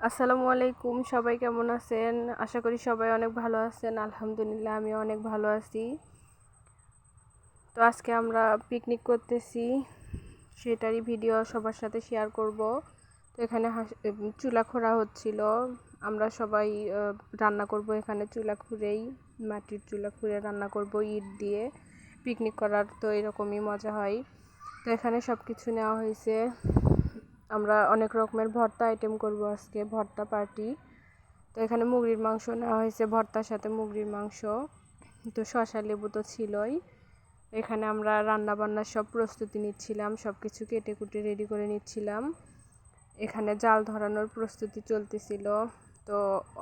আসসালামু আলাইকুম, সবাই কেমন আছেন? আশা করি সবাই অনেক ভালো আছেন। আলহামদুলিল্লাহ, আমি অনেক ভালো আছি। তো আজকে আমরা পিকনিক করতেছি। সেটারই ভিডিও সবার সাথে শেয়ার করব। তো এখানে চুলা খোঁড়া হচ্ছিল। আমরা সবাই রান্না করব এখানে চুলা খুঁড়েই। মাটির চুলা খুঁড়ে রান্না করব ইট দিয়ে। পিকনিক করার তো এরকমই মজা হয়। তো এখানে সব কিছু নেওয়া হয়েছে। আমরা অনেক রকমের ভর্তা আইটেম করব আজকে, ভর্তা পার্টি তো এখানে মুগরির মাংস নেওয়া হয়েছে, ভর্তার সাথে মুগরির মাংস। তো শশা লেবু তো ছিলই। এখানে আমরা রান্না বান্নার সব প্রস্তুতি নিচ্ছিলাম সব কিছু কেটে কুটে রেডি করে নিচ্ছিলাম। এখানে জাল ধরানোর প্রস্তুতি চলতেছিল। তো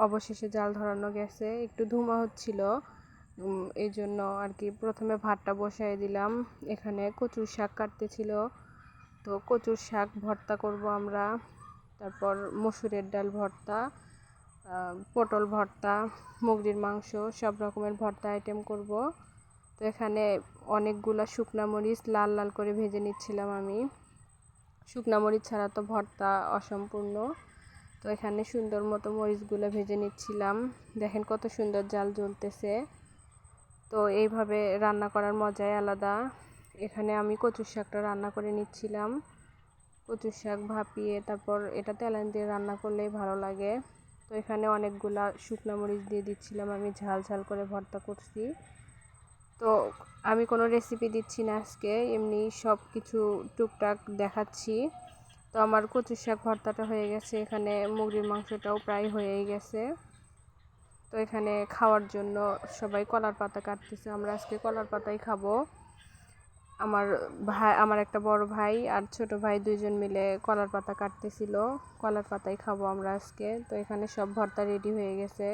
অবশেষে জাল ধরানো গেছে, একটু ধুমা হচ্ছিল। এই জন্য আর কি প্রথমে ভাতটা বসাই দিলাম। এখানে কচুর শাক কাটতেছিল। তো কচুর শাক ভর্তা করব আমরা। তারপর মসুরের ডাল ভর্তা পটল ভর্তা মুগরির মাংস, সব রকমের ভর্তা আইটেম করব। তো এখানে অনেকগুলা শুকনা মরিচ লাল লাল করে ভেজে নিচ্ছিলাম আমি। শুকনা মরিচ ছাড়া তো ভর্তা অসম্পূর্ণ। তো এখানে সুন্দর মতো মরিচগুলো ভেজে নিচ্ছিলাম। দেখেন কত সুন্দর জাল জ্বলতেছে। তো এইভাবে রান্না করার মজাই আলাদা। এখানে আমি কচুর শাকটা রান্না করে নিচ্ছিলাম। কচুর শাক ভাপিয়ে তারপর এটা তেলান দিয়ে রান্না করলেই ভালো লাগে। তো এখানে অনেকগুলা শুকনো মরিচ দিয়ে দিচ্ছিলাম, আমি ঝাল ঝাল করে ভর্তা করছি। তো আমি কোনো রেসিপি দিচ্ছি না আজকে, এমনি সব কিছু টুকটাক দেখাচ্ছি। তো আমার কচুর শাক ভর্তাটা হয়ে গেছে, এখানে মুরগির মাংসটাও প্রায় হয়েই গেছে। তো এখানে খাওয়ার জন্য সবাই কলার পাতা কাটতেছে, আমরা আজকে কলার পাতাই খাব। আমার ভাই, আমার একটা বড় ভাই আর ছোট ভাই দুইজন মিলে কলার পাতা কাটতেছিল। কলার পাতাই খাব আমরা আজকে। তো এখানে সব ভর্তা রেডি হয়ে গেছে।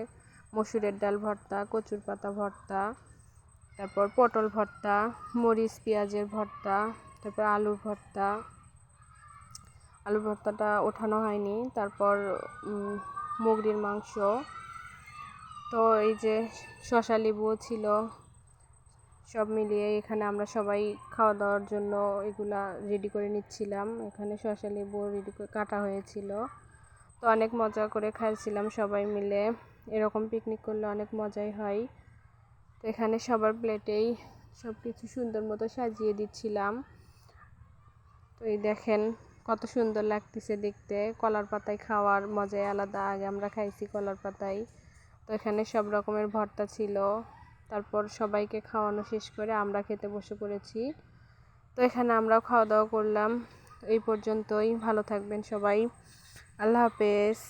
মসুরের ডাল ভর্তা, কচুর পাতা ভর্তা, তারপর পটল ভর্তা, মরিচ, পেঁয়াজের ভর্তা, তারপর আলুর ভর্তা। আলুর ভর্তাটা ওঠানো হয়নি। তারপর মুগরির মাংস। তো এই যে শশা লেবুও ছিল। সব মিলিয়ে এখানে আমরা সবাই খাওয়া দাওয়ার জন্য এগুলা রেডি করে নিচ্ছিলাম। এখানে শসা লেবু রেডি করে কাটা হয়েছিল। তো অনেক মজা করে খাইছিলাম সবাই মিলে। এরকম পিকনিক করলে অনেক মজাই হয়। তো এখানে সবার প্লেটেই সব কিছু সুন্দর মতো সাজিয়ে দিচ্ছিলাম। তো এই দেখেন কত সুন্দর লাগতেছে দেখতে। কলার পাতায় খাওয়ার মজাই আলাদা। আগে আমরা খাইছি কলার পাতায়। তো এখানে সব রকমের ভর্তা ছিল। তারপর সবাইকে খাওয়ানো শেষ করে আমরা খেতে বসে পড়েছি। তো এখানে আমরাও খাওয়া দাওয়া করলাম। এই পর্যন্তই। ভালো থাকবেন সবাই। আল্লাহ হাফেজ।